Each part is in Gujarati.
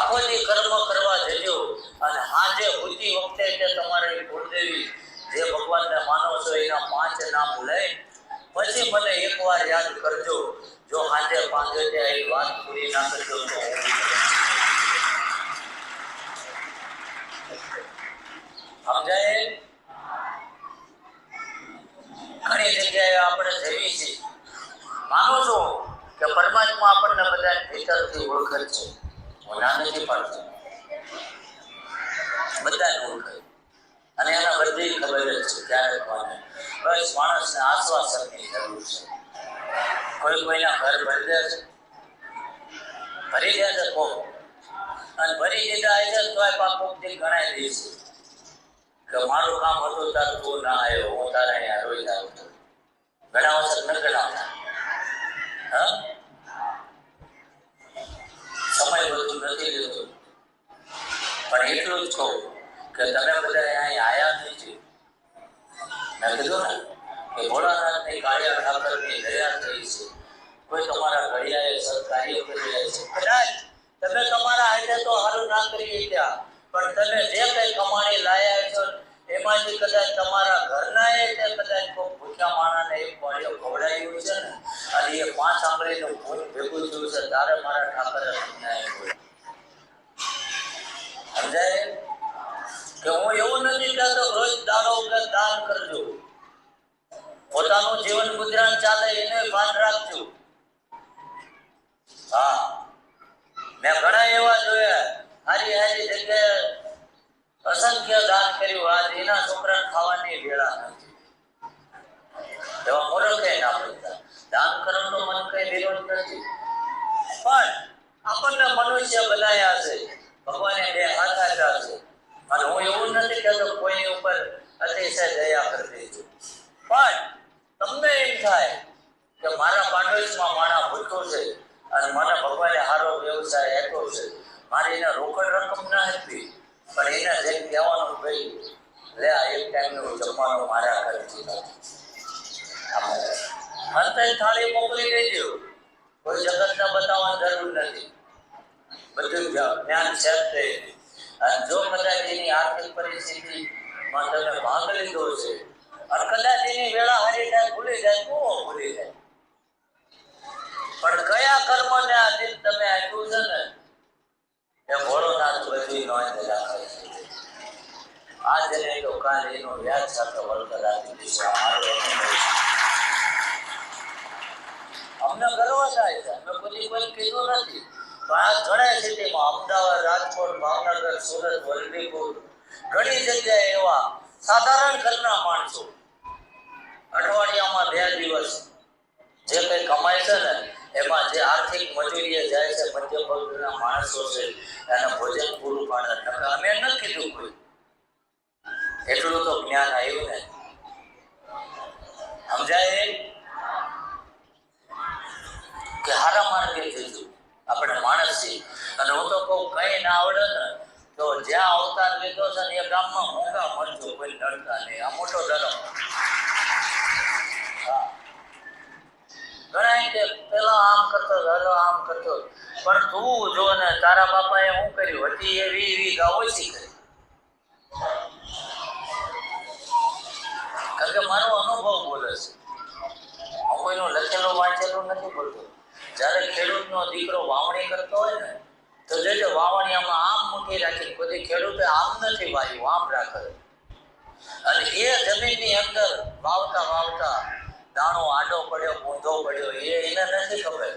આખો કર્મ કરવા જજો અને હાજે ઉઠી વખતે કે તમારી કુળદેવી જે ભગવાનને માનો છો એના પાંચ નામ લઈ, પછી મને એકવાર યાદ કરજો, જો હાજે પાંચે એ વાત પૂરી ના કરજો તો સમજાય? ઘણી જગ્યાએ આપણે જઈએ છીએ. માનો છો કે પરમાત્મા આપણને બધા ભીતરથી ઓળખે છે. ના નથી પાડતો બધાને ઓળખે અને એના બધી ખબર જ છે ક્યારે કોને બસ માણસને આશ્વાસનની જરૂર છે. કોઈ કોઈના ઘર ભરી દે છે. ભરી દે છે કોક અને ભરી દીધા છે તોય પાકથી ગણાય દે છે. કે મારું કામ હતું તાર તું ના આવ્યો, હું તારા અહીંયા રોઈ જાઉં છું. ઘણા વખત ન ગણાવતા. હા? કહું કે તમે બધા અહીં આયા નથી. મેં કીધું ને કે ભોળાનાથની કાળિયા ઠાકરની દયા થઈ છે. કોઈ તમારા ઘડિયાએ સત્કાર્યો કરી રહ્યા છે. કદાચ તમે તમારા હાથે તો સારું ના કરી શક્યા, પણ તમે જે કઈ કમાણી લાયા છો, એમાંથી કદાચ તમારા ઘરના એ તે કદાચ કોઈ ભૂખ્યા માણસને એક કોળિયો ખવડાવ્યું છે ને, અને એ પાંચ આંગળીનું ભૂલ ભેગું થયું છે, તારે મારા ઠાકરે સમજાય સમજાય? કે હું એવું નથી કહેતો, રોજ દાડો ઉપર દાન કરજો. પોતાનું જીવન ગુજરાન ચાલે એને ભાન રાખજો. હા. મેં ઘણા એવા જોયા, હારી હારી જગ્યાએ અસંખ્ય દાન કર્યું. આજ એના છોકરાને ખાવાની વેળા નથી. એવા મૂર્ખે ના પડતા. દાન કરવાનો મન કઈ વિરોધ નથી. પણ આપણને મનુષ્ય બનાયા છે. ભગવાને બે હાથ આપ્યા છે અને હું એવું નથી કહેતો કોઈની ઉપર અતિશય દયા કરી દેજો પણ તમને એમ થાય કે મારા પાંડવેશમાં માણા ભૂખ્યો છે અને મને ભગવાને સારો વ્યવસાય આપ્યો છે મારે એને રોકડ રકમ ના આપી પણ એને જેમ કહેવાનું ભાઈ, લે, આ એક ટાઈમનું જમવાનું મારા ઘરથી એ થાળી મોકલી દેજો. કોઈ જગતને બતાવવાની જરૂર નથી. બધું જ્ઞાન છે અને જો કદાચ એની આર્થિક પરિસ્થિતિમાં તમે ભાગ લીધો છે, અને કદાચ એની વેળા હારી જાય ભૂલી જાય, તો ભૂલી જાય. પણ કયા કર્મને આ દિલ તમે આપ્યું છે ને એ ભોળોનાથ બધી નોંધ રાખે છે આ જને તો એનો વ્યાજ સાથે વળતર આપી દેશે. અમને ગર્વ થાય છે. અમે કોઈ કોઈ કીધું નથી. પણ આ ઘણા સિટીમાં અમદાવાદ, રાજકોટ, ભાવનગર, સુરત, વલભીપુર ઘણી જગ્યાએ એવા સાધારણ ઘરના માણસો અઠવાડિયામાં બે દિવસ જે કંઈ કમાય છે ને એમાં જે આર્થિક મજૂરીએ જાય છે, મધ્યમ વર્ગના માણસો છે, એને ભોજન પૂરું પાડતા નકર અમે ન કીધું કોઈ. એટલું તો જ્ઞાન આવ્યું ને. સમજાય કે હારા માર્ગે જઈશું આપણે માણસ છીએ. અને હું તો કહું, કઈ ના આવડે ને, તો જ્યાં અવતાર લીધો છે ને એ ગામમાં મોંઘા મળજો કોઈ લડતા નહીં. આ મોટો ધર્મ હા. ઘણા કે પેલા આમ કરતો હાલો આમ કરતો. પણ તું જો ને તારા બાપાએ શું કર્યું? હતી એ વી વી ગા ઓછી કરી. કારણ કે મારો અનુભવ બોલે છે. હું કોઈનું લખેલું, વાંચેલું નથી બોલતો. જ્યારે ખેડૂતનો દીકરો વાવણી કરતો હોય ને, તો જે વાવણીયામાં આમ મૂકી રાખી કોઈ ખેડૂતે આમ નથી વાવ્યું આમ રાખે. અને એ જમીનની અંદર વાવતા વાવતા દાણો આડો પડ્યો ઊંધો પડ્યો, એ એને નથી ખબર.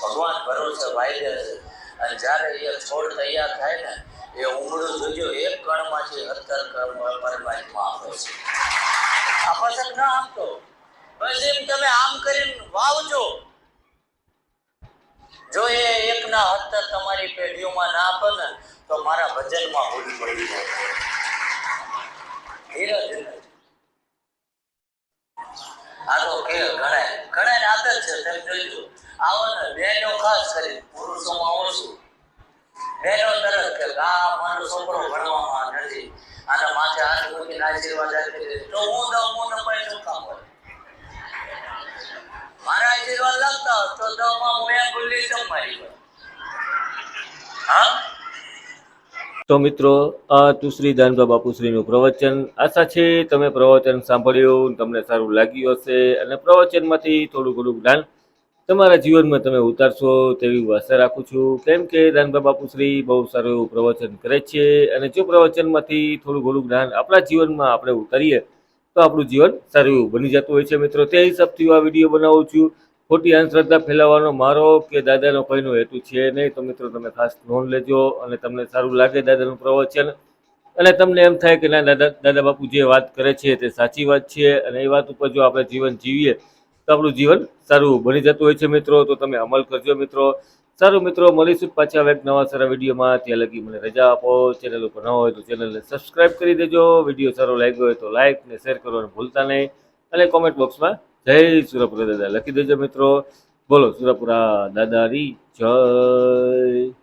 ભગવાન ભરોસે વાઈ દે છે. અને જ્યારે એ છોડ તૈયાર થાય ને, એ ઉમળું જોજો, એક કણમાંથી અત્તર કર્મ પરમાત્મા આપે છે. આ પસંદ ના આપતો બસ એમ તમે આમ કરીને વાવજો. જો એ એકના અત્તર તમારી પેઢીઓમાં ના આપે ને, તો મારા ભજનમાં ભૂલ પડી જાય. ધીરજ આ તો કે ઘણા ઘણા આદત છે, તમે જોજો આવો ને બહેનો ખાસ કરી પુરુષોમાં ઓછું બહેનો તરફ કે આ મારો છોકરો ભણવામાં નથી. અને માથે હાથ મૂકીને આશીર્વાદ આપી દે. તો હું દઉં હું ને પણ શું કામ હોય. મારા આશીર્વાદ લાગતા તો દવામાં હું એમ ભૂલી છું મારી હા? તો મિત્રો, આ તુશ્રી દાનબા બાપુશ્રીનું પ્રવચન. આશા છે તમે પ્રવચન સાંભળ્યું, તમને સારું લાગ્યું હશે અને પ્રવચનમાંથી થોડું ઘણું જ્ઞાન તમારા જીવનમાં તમે ઉતારશો તેવી આશા રાખું છું. કેમ કે દાનબા બાપુશ્રી બહુ સારું એવું પ્રવચન કરે છે અને જો પ્રવચનમાંથી થોડું ઘણું જ્ઞાન આપણા જીવનમાં આપણે ઉતારીએ, તો આપણું જીવન સારું એવું બની જતું હોય છે. મિત્રો, તે હિસાબથી હું આ વીડિયો બનાવું છું. ખોટી અંધશ્રદ્ધા ફેલાવવાનો મારો કે દાદાનો કોઈનો હેતુ છે નહીં તો મિત્રો તમે ખાસ નોંધ લેજો અને તમને સારું લાગે દાદાનું પ્રવચન. અને તમને એમ થાય કે ના, દાદા દાદા બાપુ જે વાત કરે છે તે સાચી વાત છે અને એ વાત ઉપર જો આપણે જીવન જીવીએ તો આપણું જીવન સારું બની જતું હોય છે મિત્રો. તો તમે અમલ કરજો મિત્રો. સારું મિત્રો, મળીશું પાછા એક નવા સારા વિડીયોમાં. ત્યાં લગી મને રજા આપો. ચેનલ ઉપર ન હોય તો ચેનલને સબસ્ક્રાઇબ કરી દેજો. વીડિયો સારો લાગ્યો હોય તો લાઇક ને શેર કરવાનું ભૂલતા નહીં. અને કોમેન્ટ બોક્સમાં જય સુરપુરા દાદા. લખી દેજો મિત્રો. બોલો સુરપુરા દાદાની જય.